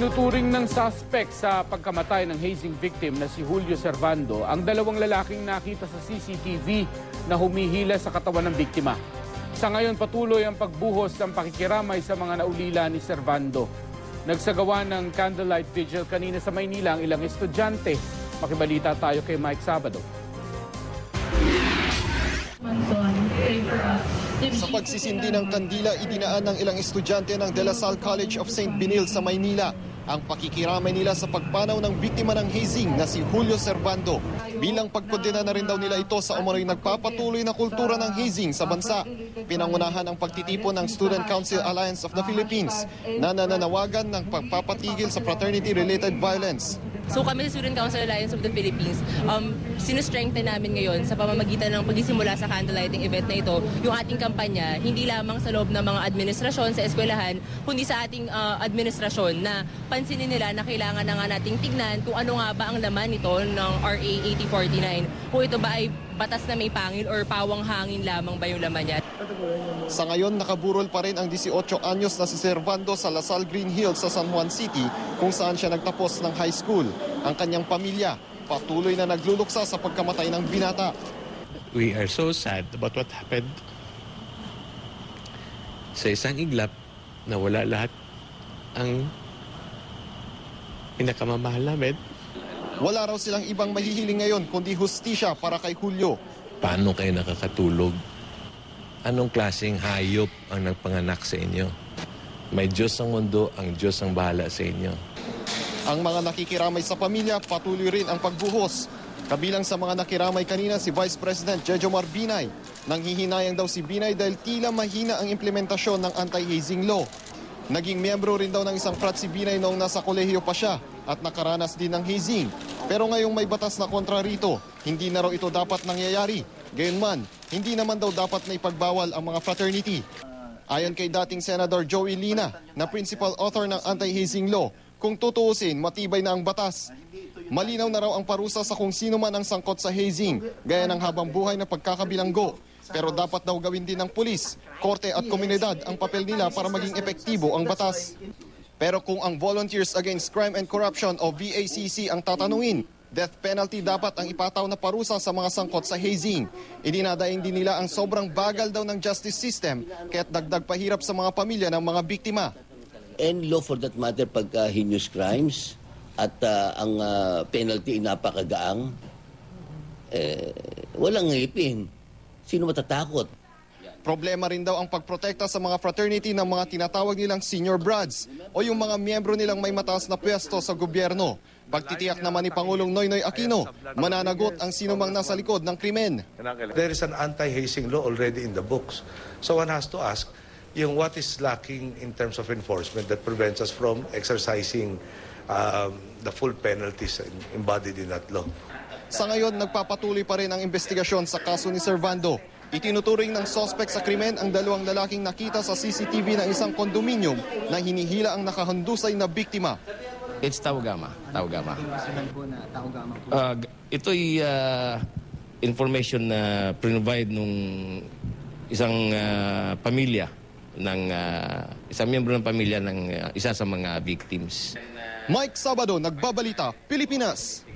Itinuturing ng suspect sa pagkamatay ng hazing victim na si Julio Servando ang dalawang lalaking nakita sa CCTV na humihila sa katawan ng biktima. Sa ngayon patuloy ang pagbuhos ng pakikiramay sa mga naulila ni Servando. Nagsagawa ng candlelight vigil kanina sa Maynila ang ilang estudyante. Makibalita tayo kay Mike Sabado. Sa pagsisindi ng kandila, idinaan ng ilang estudyante ng De La Salle College of St. Benil sa Maynila ang pakikiramay nila sa pagpanaw ng biktima ng hazing na si Julio Servando. Bilang pagkondena na rin daw nila ito sa umano'y nagpapatuloy na kultura ng hazing sa bansa. Pinangunahan ang pagtitipon ng Student Council Alliance of the Philippines na nananawagan ng pagpapatigil sa fraternity-related violence. So kami sa Student Council Alliance of the Philippines, um, sinustrengthen namin ngayon sa pamamagitan ng pagsisimula sa candlelighting event na ito, yung ating kampanya, hindi lamang sa loob ng mga administrasyon sa eskwelahan, kundi sa ating uh, administrasyon na pansinin nila na kailangan na nga nating tignan kung ano nga ba ang laman nito ng RA 8049. Kung ito ba ay batas na may pangil or pawang hangin lamang ba yung laman niya. Sa ngayon, nakaburol pa rin ang 18 anyos na si Servando sa Lasal Green Hills sa San Juan City kung saan siya nagtapos ng high school. Ang kanyang pamilya patuloy na nagluluksa sa pagkamatay ng binata. we are so sad about what happened sa isang iglap na wala lahat ang pinakamamahal namin. Wala raw silang ibang mahihiling ngayon kundi hustisya para kay Julio. Paano kayo nakakatulog? Anong klaseng hayop ang nagpanganak sa inyo? May Diyos ang mundo, ang Diyos ang bahala sa inyo. Ang mga nakikiramay sa pamilya patuloy rin ang pagbuhos. Kabilang sa mga nakiramay kanina si Vice President Jejomar Binay. Nanghihinayang daw si Binay dahil tila mahina ang implementasyon ng anti-hazing law. Naging miyembro rin daw ng isang frat si Binay noong nasa kolehiyo pa siya at nakaranas din ng hazing. Pero ngayong may batas na kontra rito, hindi na raw ito dapat nangyayari. Gayunman, hindi naman daw dapat na ipagbawal ang mga fraternity. Ayon kay dating Senador Joey Lina, na principal author ng anti-hazing law, kung tutuusin, matibay na ang batas. Malinaw na raw ang parusa sa kung sino man ang sangkot sa hazing, gaya ng habang buhay na pagkakabilanggo. Pero dapat daw gawin din ng pulis, korte at komunidad ang papel nila para maging epektibo ang batas. Pero kung ang Volunteers Against Crime and Corruption o VACC ang tatanungin, death penalty dapat ang ipataw na parusa sa mga sangkot sa hazing. Idinadaing din nila ang sobrang bagal daw ng justice system kaya't dagdag pahirap sa mga pamilya ng mga biktima. and law for that matter pagka heinous crimes at ah, ang ah, penalty ay napakagaang, eh, walang ngipin. Sino matatakot? Problema rin daw ang pagprotekta sa mga fraternity ng mga tinatawag nilang senior brads o yung mga miyembro nilang may mataas na pwesto sa gobyerno. Pagtitiyak naman ni Pangulong Noynoy Aquino, mananagot ang sinumang nasa likod ng krimen. There is an anti-hazing law already in the books. So one has to ask, yung what is lacking in terms of enforcement that prevents us from exercising um, the full penalties embodied in that law. Sa ngayon, nagpapatuloy pa rin ang investigasyon sa kaso ni Servando. Itinuturing ng sospek sa krimen ang dalawang lalaking nakita sa CCTV ng isang kondominium na hinihila ang nakahandusay na biktima. It's Taugama. Taugama. Uh, g- ito'y uh, information na provide nung isang uh, pamilya ng uh, isang miyembro ng pamilya ng uh, isa sa mga victims. Mike Sabado, Nagbabalita, Pilipinas.